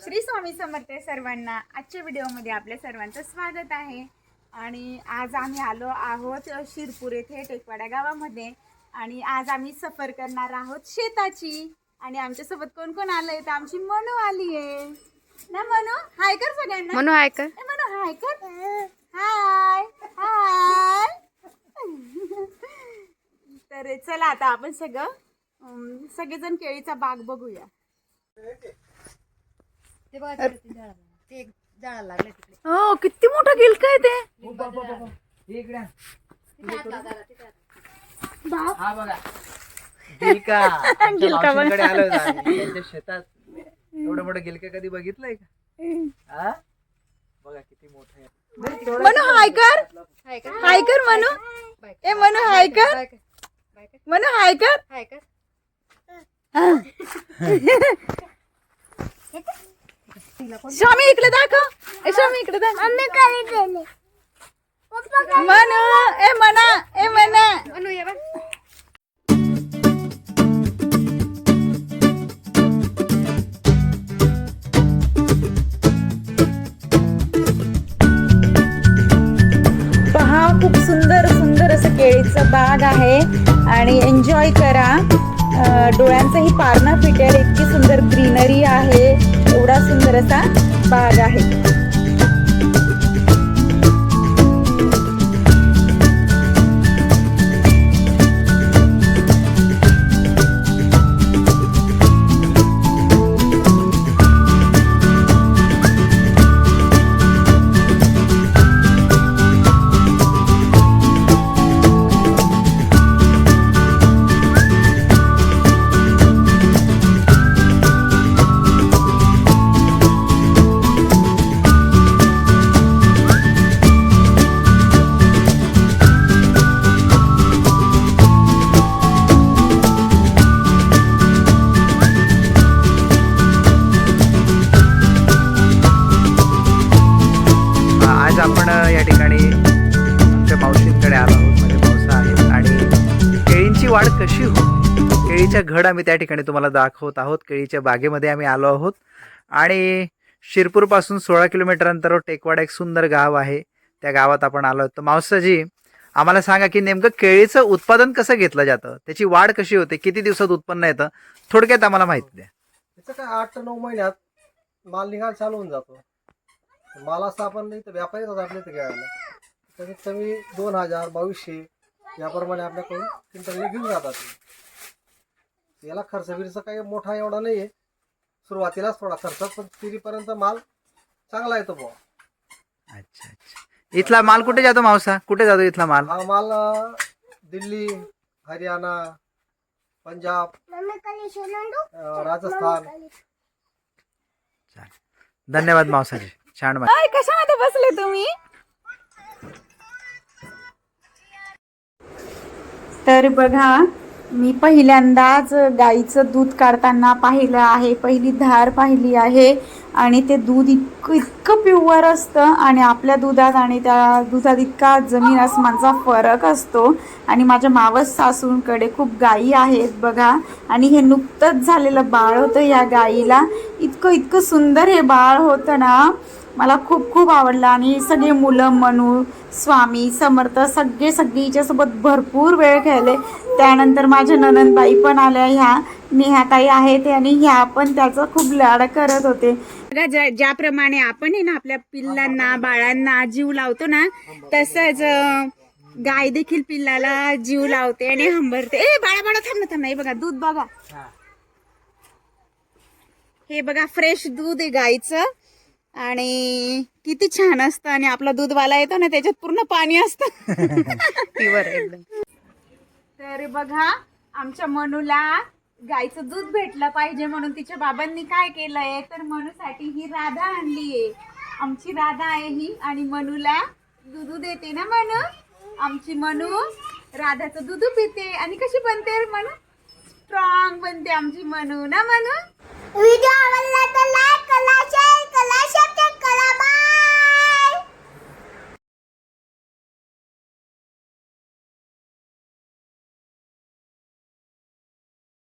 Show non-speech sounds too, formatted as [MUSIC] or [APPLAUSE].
श्री स्वामी समर्थ सर्वांना आजच्या व्हिडिओमध्ये आपल्या सर्वांचं स्वागत आहे. आणि आज आम्ही आलो आहोत शिरपूर येथे टेकवाडा गावामध्ये. आणि आज आम्ही सफर करणार आहोत शेताची. आणि आमच्यासोबत कोण कोण आलंय? तर आमची मनू आली आहे ना मनू? हाय कर सगळ्यांना. म्हणू आहे का ए, मनू हाय कर. हाय हाय. तर चला आता आपण सगळं सगळेजण केळीचा बाग बघूया. ते बघा तिकडे ते झाड ते एक झाडाला लागलं तिकडे. हो किती मोठं गिल काय ते? हा बघा. गिलका. [LAUGHS] आमच्या मावशींकडे आम्ही. त्यांच्या शेतात. एवढं मोठं गिलका कधी बघितलंय का? हा? बघा किती मोठं आहे. मनू हाय कर. हाय का हाय कर मनू. बाय ए मनू हाय कर. बाय का बाय का मनू हाय कर. हाय [LAUGHS] [LAUGHS] स्वामी इकडे दाखव. ए स्वामी इकडे दाखव. मनू ए मना ए मना. म्हणू ये बा पहा खूप सुंदर सुंदर असं केळीचं बाग आहे आणि एन्जॉय करा. डोळ्यांचंही पारणं फिटेल. इतकी सुंदर ग्रीनरी आहे. एवढा सुंदर असा बाग आहे. आपण या ठिकाणी आमच्या मावशींकडे आलो आहोत. म्हणजे मावसा आहेत. आणि केळींची वाढ कशी हो केळीच्या घड आम्ही त्या ठिकाणी तुम्हाला दाखवत आहोत. केळीच्या बागेमध्ये आम्ही आलो आहोत. आणि शिरपूरपासून सोळा किलोमीटर अंतरावर टेकवाडा एक सुंदर गाव आहे. त्या गावात आपण आलो आहोत. तर मावसाजी आम्हाला सांगा की नेमकं केळीचं उत्पादन कसं घेतलं जातं? त्याची वाढ कशी होते? किती दिवसात उत्पन्न येतं? थोडक्यात आम्हाला माहिती द्या. त्याचं काय आठ ते नऊ महिन्यात माल निघायला चालू होऊन जातो. माल असं आपण इथं व्यापारी येतात आपल्या इथं घ्यायला कमीत कमी दोन हजार बावीसशे याप्रमाणे आपल्याकडून क्विंटलने घेऊन जातात. याला खर्च बिर्च काही मोठा एवढा नाही आहे सुरुवातीलाच थोडा खर्च पण तिरीपर्यंत माल चांगला येतो बुवा. अच्छा अच्छा. इथला माल कुठे जातो मावसा? कुठे जातो इथला माल? हा माल दिल्ली हरियाणा पंजाब अं, राजस्थान. धन्यवाद मावसाजी. छान कशामध्ये बसले तुम्ही? तर बघा मी पहिल्यांदाच गाईचं दूध काढताना पाहिलं आहे. पहिली धार पाहिली आहे आणि ते दूध इतकं इतकं प्युअर असतं आणि आपल्या दुधात आणि त्या दुधात इतका जमीन आसमानचा फरक असतो. आणि माझ्या मावस सासूंकडे खूप गायी आहेत बघा. आणि हे नुकतंच झालेलं बाळ होतं या गाईला. इतकं इतकं सुंदर हे बाळ होतं ना. मला खूप खूप आवडलं. आणि सगळे मुलं मनू स्वामी समर्थ सगळे सगळीच्यासोबत हिच्यासोबत भरपूर वेळ खेळले. त्यानंतर माझ्या ननंदबाई पण आल्या ह्या. नेहाताई आहेत आणि ह्या पण त्याचा खूप लाड करत होते. ज्या ज्याप्रमाणे आपण आहे ना आपल्या पिल्लांना बाळांना जीव लावतो ना तसंच गाय देखील पिल्लाला जीव लावते आणि हंबरते. ए बाळा बाळा थांब थांब हे बघा दूध बघा. हे बघा फ्रेश दूध आहे गाईचं. आणि किती छान असतं आणि आपला दूधवाला येतो ना त्याच्यात पूर्ण पाणी असतं. [LAUGHS] प्युअर एकदम. तर बघा आमच्या मनूला गाईचं दूध भेटलं पाहिजे म्हणून तिच्या बाबांनी काय केलंय? तर मनूसाठी ही राधा आणलीये आमची राधा आहे ही आणि मनूला दूध देते ना मनू? आमची मनू राधाचं दूध पिते. आणि कशी बनते मनू? स्ट्रॉंग बनते आमची मनू. ना मनू? व्हिडिओ आवडला तर लाईक करा